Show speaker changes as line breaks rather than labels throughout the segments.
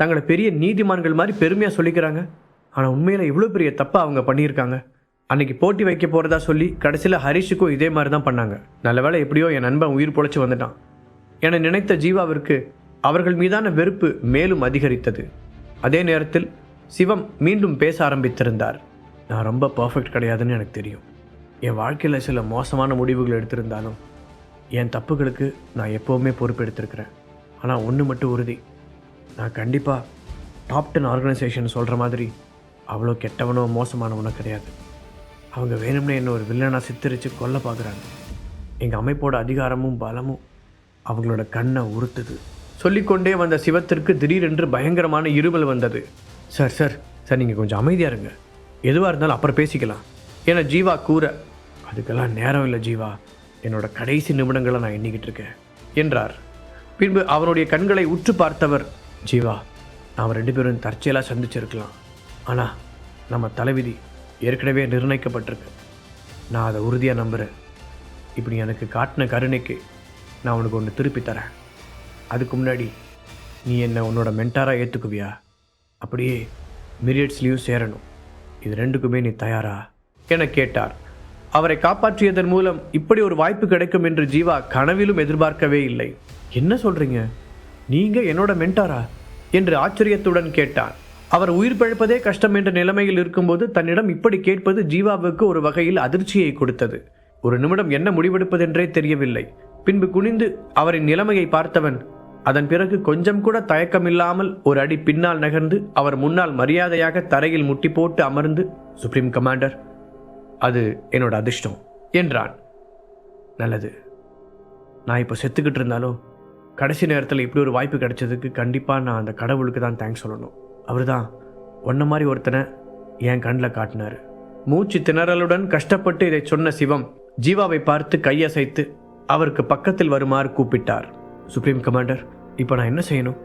தங்களை பெரிய நீதிமான்கள் மாதிரி பெருமையாக சொல்லிக்கிறாங்க. ஆனால் உண்மையில் இவ்வளோ பெரிய தப்பாக அவங்க பண்ணியிருக்காங்க. அன்னைக்கு போட்டி வைக்க போகிறதா சொல்லி கடைசியில் ஹரிஷுக்கும் இதே மாதிரி தான் பண்ணாங்க. நல்ல வேளை எப்படியோ என் நண்பன் உயிர் பொழைச்சி வந்துட்டான். என நினைத்த ஜீவாவிற்கு அவர்கள் மீதான வெறுப்பு மேலும் அதிகரித்தது. அதே நேரத்தில் சிவம் மீண்டும் பேச ஆரம்பித்திருந்தார். நான் ரொம்ப பர்ஃபெக்ட் கிடையாதுன்னு எனக்கு தெரியும். என் வாழ்க்கையில் சில மோசமான முடிவுகள் எடுத்திருந்தாலும் என் தப்புகளுக்கு நான் எப்போவுமே பொறுப்பு எடுத்திருக்கிறேன் ஆனால் ஒன்று மட்டும் உறுதி. நான் கண்டிப்பாக டாப் டென் ஆர்கனைசேஷன் சொல்கிற மாதிரி அவ்வளோ கெட்டவனோ மோசமானவனோ கிடையாது. அவங்க வேணும்னே என்ன ஒரு வில்லனாக சித்தரித்து கொல்ல பார்க்குறாங்க எங்கள் அமைப்போட அதிகாரமும் பலமும் அவங்களோட கண்ணை உறுத்துது சொல்லிக்கொண்டே வந்த சிவத்திற்கு திடீரென்று பயங்கரமான இருமல் வந்தது. சார் சார் சார் நீங்கள் கொஞ்சம் அமைதியாக இருங்க. எதுவாக இருந்தாலும் அப்புறம் பேசிக்கலாம். ஏன்னா ஜீவா கூற அதுக்கெல்லாம் நேரம் இல்லை ஜீவா. என்னோட கடைசி நிமிடங்களை நான் எண்ணிக்கிட்டு இருக்கேன். என்றார். பின்பு அவனுடைய கண்களை உற்று பார்த்தவர் ஜீவா நாம் ரெண்டு பேரும் தற்செயலாக சந்திச்சிருக்கலாம். ஆனால் நம்ம தலைவிதி ஏற்கனவே நிர்ணயிக்கப்பட்டிருக்கு. நான் அதை உறுதியாக நம்புகிறேன் இப்படி எனக்கு காட்டின கருணைக்கு நான் உனக்கு ஒன்று திருப்பி தரேன். அதுக்கு முன்னாடி நீ என்னை உன்னோட மென்டாராக ஏற்றுக்குவியா அப்படியே மிரியட்ஸ்லேயும் சேரணும். இது ரெண்டுக்குமே நீ தயாரா? என கேட்டார். அவரை காப்பாற்றியதன் மூலம் இப்படி ஒரு வாய்ப்பு கிடைக்கும் என்று ஜீவா கனவிலும் எதிர்பார்க்கவே இல்லை. என்ன சொல்கிறீங்க நீங்கள் என்னோட மென்டாரா என்று ஆச்சரியத்துடன் கேட்டான். அவர் உயிர் பிழைப்பதே கஷ்டம் என்ற நிலைமையில் இருக்கும்போது தன்னிடம் இப்படி கேட்பது ஜீவாவுக்கு ஒரு வகையில் அதிர்ச்சியை கொடுத்தது. ஒரு நிமிடம் என்ன முடிவெடுப்பதென்றே தெரியவில்லை. பின்பு குனிந்து அவரின் நிலைமையை பார்த்தவன் அதன் பிறகு கொஞ்சம் கூட தயக்கமில்லாமல் ஒரு அடி பின்னால் நகர்ந்து அவர் முன்னால் மரியாதையாக தரையில் முட்டி போட்டு அமர்ந்து சுப்ரீம் கமாண்டர் அது என்னோட அதிர்ஷ்டம் என்றான். நல்லது. நான் இப்போ செத்துக்கிட்டு இருந்தாலும் கடைசி நேரத்தில் இப்படி ஒரு வாய்ப்பு கிடைச்சதுக்கு கண்டிப்பாக நான் அந்த கடவுளுக்கு தான் தேங்க்ஸ் சொல்லணும். அவர் தான் ஒன்ன மாதிரி ஒருத்தனை என் கண்ணில் காட்டினார். மூச்சு திணறலுடன் கஷ்டப்பட்டு இதை சொன்ன சிவம் ஜீவாவை பார்த்து கையசைத்து அவருக்கு பக்கத்தில் வருமாறு கூப்பிட்டார். சுப்ரீம் கமாண்டர் இப்போ நான் என்ன செய்யணும்?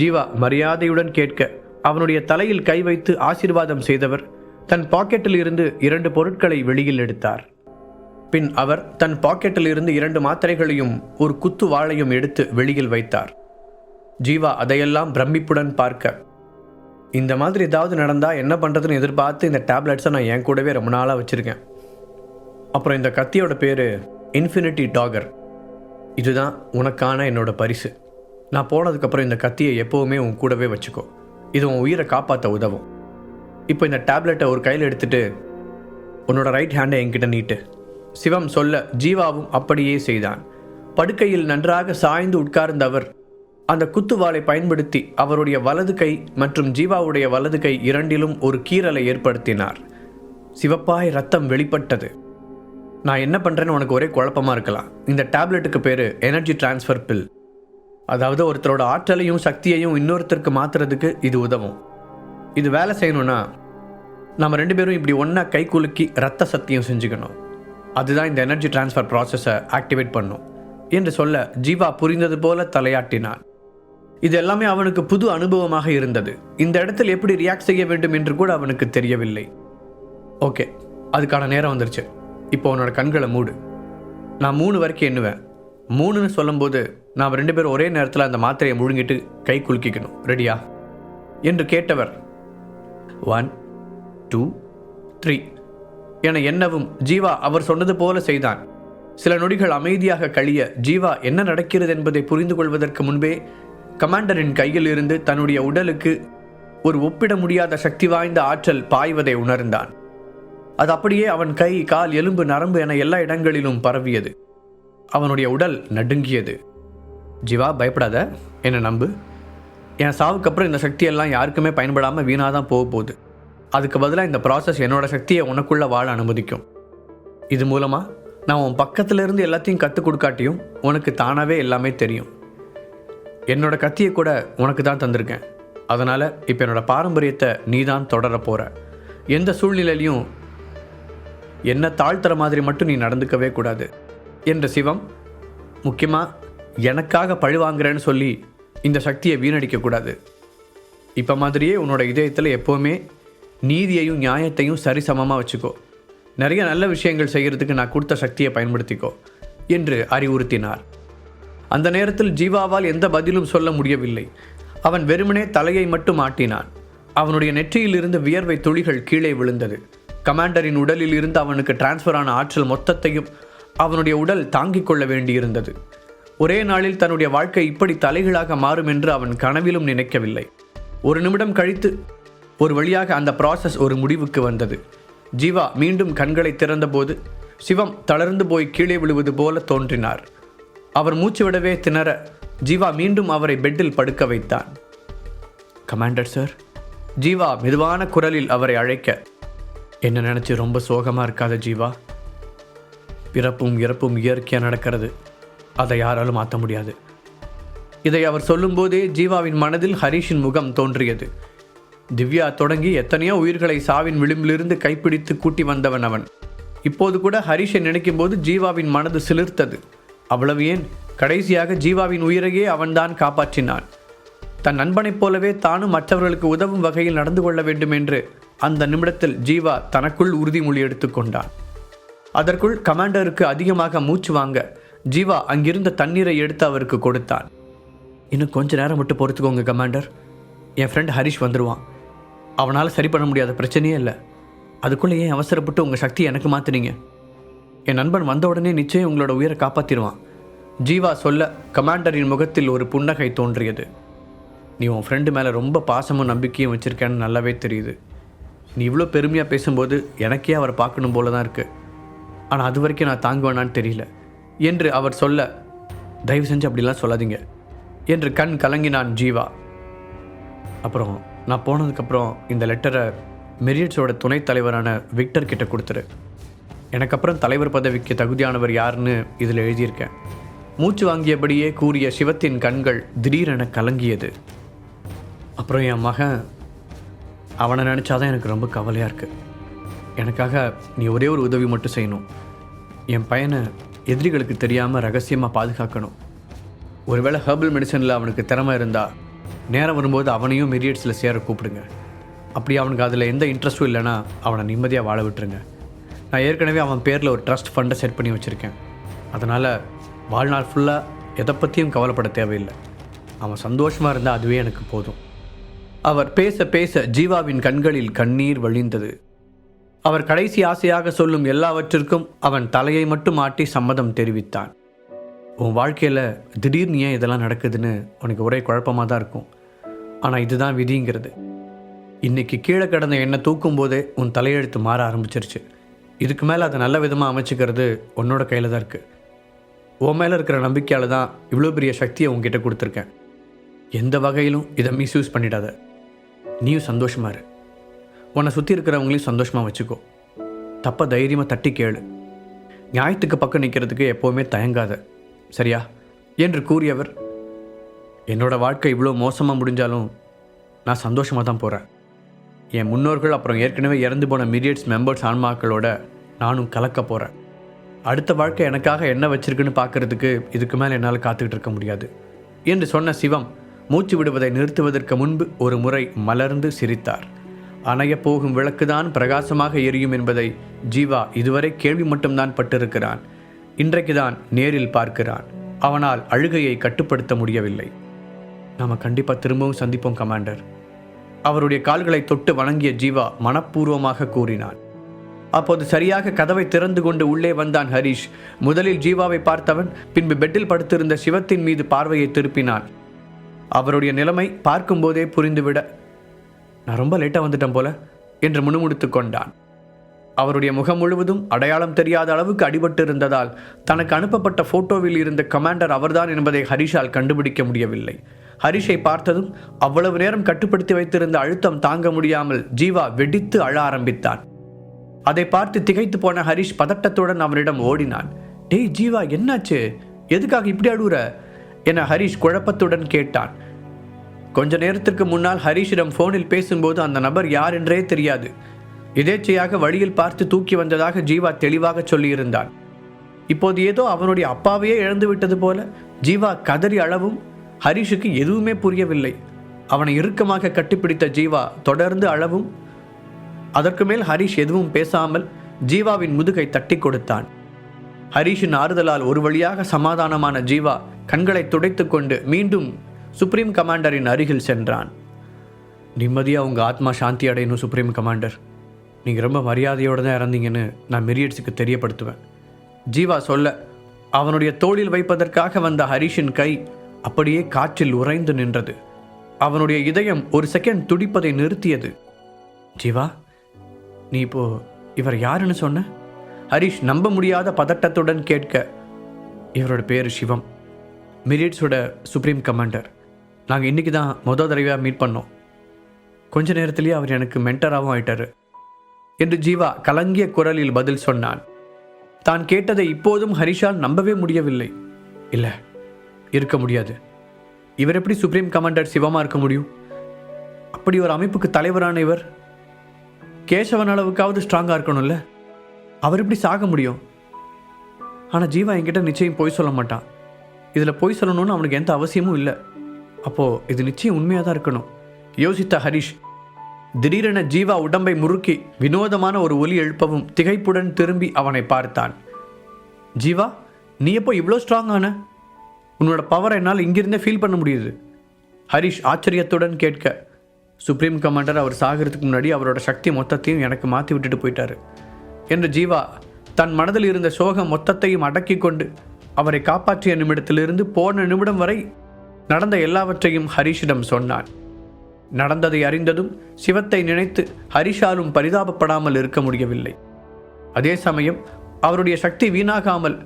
ஜீவா மரியாதையுடன் கேட்க அவனுடைய தலையில் கை வைத்து ஆசீர்வாதம் செய்தவர் தன் பாக்கெட்டில் இருந்து இரண்டு பொருட்களை வெளியில் எடுத்தார். பின் அவர் தன் பாக்கெட்டில் இருந்து இரண்டு மாத்திரைகளையும் ஒரு குத்து வாளையும் எடுத்து வெளியில் வைத்தார். ஜீவா அதையெல்லாம் பிரமிப்புடன் பார்க்க இந்த மாதிரி ஏதாவது நடந்தால் என்ன பண்ணுறதுன்னு எதிர்பார்த்து இந்த டேப்லெட்ஸை நான் என் கூடவே ரொம்ப நாளாக வச்சுருக்கேன். அப்புறம் இந்த கத்தியோட பேர் இன்ஃபினிட்டி டாகர். இதுதான் உனக்கான என்னோட பரிசு. நான் போனதுக்கப்புறம் இந்த கத்தியை எப்போவுமே உன் கூடவே வச்சுக்கோ. இது உன் உயிரை காப்பாற்ற உதவும். இப்போ இந்த டேப்லெட்டை ஒரு கையில் எடுத்துகிட்டு உன்னோட ரைட் ஹேண்டை என்கிட்ட நீட்டு. சிவம் சொல்ல ஜீவாவும் அப்படியே செய்தான். படுக்கையில் நன்றாக சாய்ந்து உட்கார்ந்த அவர் அந்த குத்துவாளை பயன்படுத்தி அவருடைய வலது கை மற்றும் ஜீவாவுடைய வலது கை இரண்டிலும் ஒரு கீறலை ஏற்படுத்தினார். சிவப்பாய் ரத்தம் வெளிப்பட்டது. நான் என்ன பண்ணுறேன்னு உனக்கு ஒரே குழப்பமா இருக்கலாம். இந்த டேப்லெட்டுக்கு பேர் எனர்ஜி டிரான்ஸ்ஃபர் பில் அதாவது ஒருத்தரோட ஆற்றலையும் சக்தியையும் இன்னொருத்தருக்கு மாற்றுறதுக்கு இது உதவும். இது வேலை செய்யணும்னா நம்ம ரெண்டு பேரும் இப்படி ஒன்றா கை குலுக்கி ரத்த சத்தியம் செஞ்சுக்கணும். அதுதான் இந்த எனர்ஜி டிரான்ஸ்ஃபர் ப்ராசஸை ஆக்டிவேட் பண்ணும் என்று சொல்ல ஜீவா புரிந்தது போல தலையாட்டினான். இது எல்லாமே அவனுக்கு புது அனுபவமாக இருந்தது. இந்த இடத்தில் எப்படி ரியாக்ட் செய்ய வேண்டும் என்று கூட அவனுக்கு தெரியவில்லை. ஓகே அதுக்கான நேரம் வந்துருச்சு. இப்போ உன்னோட கண்களை மூடு. நான் மூணு வரைக்கும் எண்ணுவேன். மூணுன்னு சொல்லும்போது நாம் ரெண்டு பேரும் ஒரே நேரத்தில் அந்த மாத்திரையை முழுங்கிட்டு கை குலுக்கிக்கணும். ரெடியா என்று கேட்டவர். ஒன் டூ த்ரீ என எண்ணவும் ஜீவா அவர் சொன்னது போல செய்தான். சில நொடிகள் அமைதியாக கழிய ஜீவா என்ன நடக்கிறது என்பதை புரிந்து கொள்வதற்கு முன்பே கமாண்டரின் கையில் இருந்து தன்னுடைய உடலுக்கு ஒரு ஒப்பிட முடியாத சக்தி வாய்ந்த ஆற்றல் பாய்வதை உணர்ந்தான். அது அப்படியே அவன் கை கால் எலும்பு நரம்பு என எல்லா இடங்களிலும் பரவியது. அவனுடைய உடல் நடுங்கியது. ஜீவா பயப்படாத. என்னை நம்பு? என் சாவுக்கு அப்புறம் இந்த சக்தியெல்லாம் யாருக்குமே பயன்படாமல் வீணாக தான் போக போகுது. அதுக்கு பதிலாக இந்த ப்ராசஸ் என்னோடய சக்தியை உனக்குள்ளே வாழ அனுமதிக்கும். இது மூலமாக நான் உன் பக்கத்துலேருந்து எல்லாத்தையும் கற்றுக் கொடுக்காட்டியும் உனக்கு தானாகவே எல்லாமே தெரியும். என்னோடய கத்தியை கூட உனக்கு தான் தந்திருக்கேன். அதனால் இப்போ என்னோடய பாரம்பரியத்தை நீ தான் தொடர போகிற எந்த சூழ்நிலையிலையும் என்ன தாழ்த்துற மாதிரி மட்டும் நீ நடந்துக்கவே கூடாது. என்ற சிவம் முக்கியமாக எனக்காக பழி வாங்குறேன்னு சொல்லி இந்த சக்தியை வீணடிக்கக்கூடாது இப்போ மாதிரியே உன்னோட இதயத்தில் எப்போவுமே நீதியையும் நியாயத்தையும் சரிசமமாக வச்சுக்கோ. நிறைய நல்ல விஷயங்கள் செய்கிறதுக்கு நான் கொடுத்த சக்தியை பயன்படுத்திக்கோ என்று அறிவுறுத்தினார். அந்த நேரத்தில் ஜீவாவால் எந்த பதிலும் சொல்ல முடியவில்லை. அவன் வெறுமனே தலையை மட்டும் ஆட்டினான். அவனுடைய நெற்றியில் இருந்து வியர்வை துளிகள் கீழே விழுந்தது. கமாண்டரின் உடலில் இருந்து அவனுக்கு டிரான்ஸ்ஃபர் ஆன ஆற்றல் மொத்தத்தையும் அவனுடைய உடல் தாங்கிக் கொள்ள வேண்டியிருந்தது. ஒரே நாளில் தன்னுடைய வாழ்க்கை இப்படி தலைகளாக மாறும் என்று அவன் கனவிலும் நினைக்கவில்லை. ஒரு நிமிடம் கழித்து ஒரு வழியாக அந்த ப்ராசஸ் ஒரு முடிவுக்கு வந்தது. ஜீவா மீண்டும் கண்களை திறந்தபோது சிவம் தளர்ந்து போய் கீழே விழுவது போல தோன்றினார். அவர் மூச்சு விடவே திணற ஜீவா மீண்டும் அவரை பெட்டில் படுக்க வைத்தான். கமாண்டர் சார் ஜீவா மெதுவான குரலில் அவரை அழைக்க என்ன நினச்சி ரொம்ப சோகமாக இருக்காத ஜீவா? பிறப்பும் இறப்பும் இயற்கையாக நடக்கிறது. அதை யாராலும் மாற்ற முடியாது. இதை அவர் சொல்லும்போதே ஜீவாவின் மனதில் ஹரிஷின் முகம் தோன்றியது. திவ்யா தொடங்கி எத்தனையோ உயிர்களை சாவின் விளிம்பிலிருந்து கைப்பிடித்து கூட்டி வந்தவன் அவன். இப்போது கூட ஹரிஷை நினைக்கும் போது ஜீவாவின் மனது சிலிர்த்தது. அவ்வளவு ஏன்? கடைசியாக ஜீவாவின் உயிரையே அவன்தான் காப்பாற்றினான். தன் நண்பனைப் போலவே தானும் மற்றவர்களுக்கு உதவும் வகையில் நடந்து கொள்ள வேண்டும் என்று அந்த நிமிடத்தில் ஜீவா தனக்குள் உறுதிமொழி எடுத்துக்கொண்டான் அதற்குள் கமாண்டருக்கு அதிகமாக மூச்சு வாங்க ஜீவா அங்கிருந்த தண்ணீரை எடுத்து அவருக்கு கொடுத்தான். இன்னும் கொஞ்ச நேரம் மட்டும் பொறுத்துக்கோங்க கமாண்டர். என் ஃப்ரெண்ட் ஹரிஷ் வந்துடுவான் அவனால் சரி பண்ண முடியாத பிரச்சனையே இல்லை. அதுக்குள்ளே ஏன் அவசரப்பட்டு உங்கள் சக்தி எனக்கு மாற்றினீங்க என் நண்பன் வந்த உடனே நிச்சயம் உங்களோட உயிரை காப்பாற்றிடுவான் ஜீவா சொல்ல கமாண்டரின் முகத்தில் ஒரு புன்னகை தோன்றியது. நீ உன் ஃப்ரெண்டு மேலே ரொம்ப பாசமும் நம்பிக்கையும் வச்சுருக்கேன்னு நல்லாவே தெரியுது. நீ இவ்வளோ பெருமையாக பேசும்போது எனக்கே அவரை பார்க்கணும் போல தான் இருக்குது ஆனால் அது வரைக்கும் நான் தாங்குவேனான்னு தெரியல. என்று அவர் சொல்ல தயவு செஞ்சு அப்படிலாம் சொல்லாதீங்க. என்று கண் கலங்கினான் ஜீவா. அப்புறம் நான் போனதுக்கப்புறம் இந்த லெட்டரை மெரியட்ஸோட துணைத் தலைவரான விக்டர் கிட்ட கொடுத்துரு. எனக்கு அப்புறம் தலைவர் பதவிக்கு தகுதியானவர் யாருன்னு இதில் எழுதியிருக்கேன். மூச்சு வாங்கியபடியே கூறிய சிவத்தின் கண்கள் திடீரென கலங்கியது. அப்புறம் என் மகன் அவனை நினச்சாதான் எனக்கு ரொம்ப கவலையாக இருக்குது எனக்காக நீ ஒரே ஒரு உதவி மட்டும் செய்யணும். என் பையனை எதிரிகளுக்கு தெரியாமல் ரகசியமாக பாதுகாக்கணும். ஒருவேளை ஹெர்பல் மெடிசனில் அவனுக்கு திறமை இருந்தால் நேரம் வரும்போது அவனையும் மெரியட்ஸில் சேர கூப்பிடுங்க. அப்படி அவனுக்கு அதில் எந்த இன்ட்ரெஸ்ட்டும் இல்லைன்னா அவனை நிம்மதியாக வாழ விட்டுருங்க. நான் ஏற்கனவே அவன் பேரில் ஒரு ட்ரஸ்ட் ஃபண்டை செட் பண்ணி வச்சுருக்கேன். அதனால் வாழ்நாள் ஃபுல்லாக எதை பற்றியும் கவலைப்பட தேவையில்லை. அவன் சந்தோஷமாக இருந்தால் அதுவே எனக்கு போதும். அவர் பேச பேச ஜீவாவின் கண்களில் கண்ணீர் வழிந்தது. அவர் கடைசி ஆசையாக சொல்லும் எல்லாவற்றிற்கும் அவன் தலையை மட்டும் ஆட்டி சம்மதம் தெரிவித்தான். உன் வாழ்க்கையில் திடீர்னு ஏன் இதெல்லாம் நடக்குதுன்னு உனக்கு ஒரே குழப்பமாக தான் இருக்கும். ஆனால் இதுதான் விதிங்கிறது. இன்றைக்கி கீழே கிடந்த எண்ணெய் தூக்கும் போதே உன் தலையெழுத்து மாற ஆரம்பிச்சிருச்சு. இதுக்கு மேலே அதை நல்ல விதமாக அமைச்சிக்கிறது உன்னோட கையில் தான் இருக்குது உன் மேலே இருக்கிற நம்பிக்கையால் தான் இவ்வளோ பெரிய சக்தியை உங்ககிட்ட கொடுத்துருக்கேன். எந்த வகையிலும் இதை மிஸ்யூஸ் பண்ணிடாத. நீயும் சந்தோஷமாக இரு. உன்னை சுற்றி இருக்கிறவங்களையும் சந்தோஷமாக வச்சுக்கோ. தப்ப தைரியமாக தட்டி கேளு. நியாயத்துக்கு பக்கம் நிற்கிறதுக்கு எப்போவுமே தயங்காத. சரியா? என்று கூறியவர் என்னோடய வாழ்க்கை இவ்வளோ மோசமாக முடிஞ்சாலும் நான் சந்தோஷமாக தான் போகிறேன் என் முன்னோர்கள் அப்புறம் ஏற்கனவே இறந்து போன மீடியட்ஸ் மெம்பர்ஸ் ஆன்மாக்களோட நானும் கலக்க போகிறேன் அடுத்த வாழ்க்கை எனக்காக என்ன வச்சிருக்குன்னு பார்க்கறதுக்கு இதுக்கு மேலே என்னால் காத்துக்கிட்டு இருக்க முடியாது. என்று சொன்ன சிவம் மூச்சு விடுவதை நிறுத்துவதற்கு முன்பு ஒரு முறை மலர்ந்து சிரித்தார். அணையப் போகும் விளக்குதான் பிரகாசமாக எரியும் என்பதை ஜீவா இதுவரை கேள்வி மட்டும்தான் பட்டிருக்கிறான். இன்றைக்குதான் நேரில் பார்க்கிறான். அவனால் அழுகையை கட்டுப்படுத்த முடியவில்லை. நாம் கண்டிப்பாக திரும்பவும் சந்திப்போம் கமாண்டர். அவருடைய கால்களை தொட்டு வணங்கிய ஜீவா மனப்பூர்வமாக கூறினான். அப்போது சரியாக கதவை திறந்து கொண்டு உள்ளே வந்தான் ஹரிஷ். முதலில் ஜீவாவை பார்த்தவன் பின்பு பெட்டில் படுத்திருந்த சிவத்தின் மீது பார்வையை திருப்பினான். அவருடைய நிலைமை பார்க்கும்போதே புரிந்துவிட நான் ரொம்ப லேட்டாக வந்துட்டேன் போல என்று முணுமுணுத்து கொண்டான். அவருடைய முகம் முழுவதும் அடையாளம் தெரியாத அளவுக்கு அடிபட்டு இருந்ததால் தனக்கு அனுப்பப்பட்ட போட்டோவில் இருந்த கமாண்டர் அவர்தான் என்பதை ஹரிஷால் கண்டுபிடிக்க முடியவில்லை. ஹரிஷை பார்த்ததும் அவ்வளவு நேரம் கட்டுப்படுத்தி வைத்திருந்த அழுத்தம் தாங்க முடியாமல் ஜீவா வெடித்து அழ ஆரம்பித்தான். அதை பார்த்து திகைத்து போன ஹரிஷ் பதட்டத்துடன் அவனிடம் ஓடினான். டேய் ஜீவா என்னாச்சு? எதுக்காக இப்படி அழுகுற என ஹரிஷ் குழப்பத்துடன் கேட்டான். கொஞ்ச நேரத்திற்கு முன்னால் ஹரிஷிடம் ஃபோனில் பேசும்போது அந்த நபர் யார் என்றே தெரியாது. எதேச்சையாக வழியில் பார்த்து தூக்கி வந்ததாக ஜீவா தெளிவாக சொல்லியிருந்தான் இப்போது ஏதோ அவனுடைய அப்பாவையே இழந்து விட்டது போல ஜீவா கதறி அளவும் ஹரிஷுக்கு எதுவுமே புரியவில்லை. அவனை இறுக்கமாக கட்டிப்பிடித்த ஜீவா தொடர்ந்து அளவும் அதற்கு மேல் ஹரிஷ் எதுவும் பேசாமல் ஜீவாவின் முதுகை தட்டி கொடுத்தான். ஹரிஷின் ஆறுதலால் ஒரு வழியாக சமாதானமான ஜீவா கண்களை துடைத்துக்கொண்டு மீண்டும் சுப்ரீம் கமாண்டரின் அருகில் சென்றான். நிம்மதியாக உங்கள் ஆத்மா சாந்தி அடையணும் சுப்ரீம் கமாண்டர். நீங்கள் ரொம்ப மரியாதையோடு தான் இறந்தீங்கன்னு நான் மெரியட்ஸுக்கு தெரியப்படுத்துவேன். ஜீவா சொல்ல அவனுடைய தோளில் வைப்பதற்காக வந்த ஹரிஷின் கை அப்படியே காற்றில் உறைந்து நின்றது. அவனுடைய இதயம் ஒரு செகண்ட் துடிப்பதை நிறுத்தியது. ஜீவா நீ இப்போ இவர் யாருன்னு சொன்ன? ஹரிஷ் நம்ப முடியாத பதட்டத்துடன் கேட்க இவரோட பேர் சிவம். மிரியட்ஸோட சுப்ரீம் கமாண்டர் நாங்கள் இன்றைக்கி தான் மொதல் தடவையாக மீட் பண்ணோம். கொஞ்ச நேரத்துலேயே அவர் எனக்கு மென்டராகவும் ஆயிட்டார். என்று ஜீவா கலங்கிய குரலில் பதில் சொன்னான். தான் கேட்டதை இப்போதும் ஹரிஷால் நம்பவே முடியவில்லை. இல்லை இருக்க முடியாது. இவர் எப்படி சுப்ரீம் கமாண்டர் சிவமாக இருக்க முடியும்? அப்படி ஒரு அமைப்புக்கு தலைவரான இவர் கேசவன் அளவுக்காவது ஸ்ட்ராங்காக இருக்கணும்ல? அவர் எப்படி சாக முடியும்? ஆனால் ஜீவா என்கிட்ட நிச்சயம் பொய் சொல்ல மாட்டான். இதில் பொய் சொல்லணும்னு அவனுக்கு எந்த அவசியமும் இல்லை. அப்போது இது நிச்சயம் உண்மையாக தான் இருக்கணும். யோசித்த ஹரிஷ் திடீரென ஜீவா உடம்பை முறுக்கி வினோதமான ஒரு ஒலி எழுப்பவும் திகைப்புடன் திரும்பி அவனை பார்த்தான். ஜீவா நீ எப்போ இவ்வளோ ஸ்ட்ராங் ஆன? உன்னோட பவரை என்னால் இங்கிருந்தே ஃபீல் பண்ண முடியுது. ஹரிஷ் ஆச்சரியத்துடன் கேட்க சுப்ரீம் கமாண்டர் அவர் சாகிறதுக்கு முன்னாடி அவரோட சக்தி மொத்தத்தையும் எனக்கு மாற்றி விட்டுட்டு போயிட்டாரு என்று ஜீவா தன் மனதில் இருந்த சோகம் மொத்தத்தையும் அடக்கி கொண்டு அவரை காப்பாற்றிய நிமிடத்திலிருந்து போன நிமிடம் வரை நடந்த எல்லாவற்றையும் ஹரிஷிடம் சொன்னான். நடந்ததை அறிந்ததும் சிவத்தை நினைத்து ஹரிஷாலும் பரிதாபப்படாமல் இருக்க முடியவில்லை. அதே சமயம் அவருடைய சக்தி வீணாகாமல்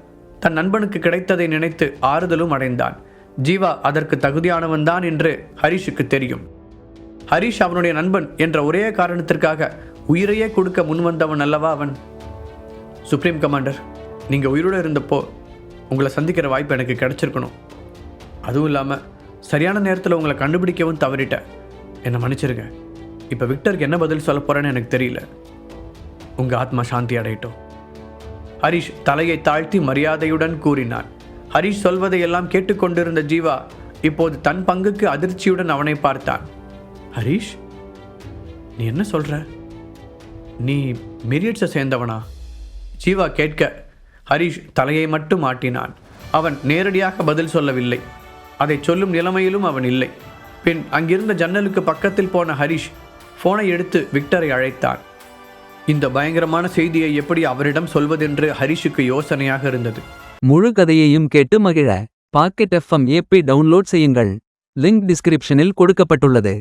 தன் நண்பனுக்கு கிடைத்ததை நினைத்து ஆறுதலும் அடைந்தான். ஜீவா அதற்கு தகுதியானவன் தான் என்று ஹரிஷுக்கு தெரியும். ஹரிஷ் அவனுடைய நண்பன் என்ற ஒரே காரணத்திற்காக உயிரையே கொடுக்க முன்வந்தவன் அல்லவா அவன்? சுப்ரீம் கமாண்டர் நீங்கள் உயிரோடு இருந்தப்போ உங்களை சந்திக்கிற வாய்ப்பு எனக்கு கிடைச்சிருக்கணும். அதுவும் இல்லாமல் சரியான நேரத்தில் உங்களை கண்டுபிடிக்கவும் தவறிட்டேன் என்னை மன்னிச்சிருங்க. இப்போ விக்டருக்கு என்ன பதில் சொல்ல போகிறேன்னு எனக்கு தெரியல. உங்கள் ஆத்மா சாந்தி அடையட்டும். ஹரிஷ் தலையை தாழ்த்தி மரியாதையுடன் கூறினான் ஹரிஷ் சொல்வதையெல்லாம் கேட்டுக்கொண்டிருந்த ஜீவா இப்போது தன் பங்குக்கு அதிர்ச்சியுடன் அவனை பார்த்தான். ஹரிஷ் நீ என்ன சொல்ற? நீ மெரியட்ஸை சேர்ந்தவனா? ஜீவா கேட்க ஹரிஷ் தலையை மட்டும் ஆட்டினான். அவன் நேரடியாக பதில் சொல்லவில்லை. அதை சொல்லும் நிலைமையிலும் அவன் இல்லை. பின் அங்கிருந்த ஜன்னலுக்கு பக்கத்தில் போன ஹரிஷ் ஃபோனை எடுத்து விக்டரை அழைத்தான். இந்த பயங்கரமான செய்தியை எப்படி அவரிடம் சொல்வதென்று ஹரிஷுக்கு யோசனையாக இருந்தது.
முழு கதையையும் கேட்டு மகிழ. பாக்கெட் எஃப்எம் ஏபி டவுன்லோட் செய்யுங்கள். லிங்க் டிஸ்கிரிப்ஷனில் கொடுக்கப்பட்டுள்ளது.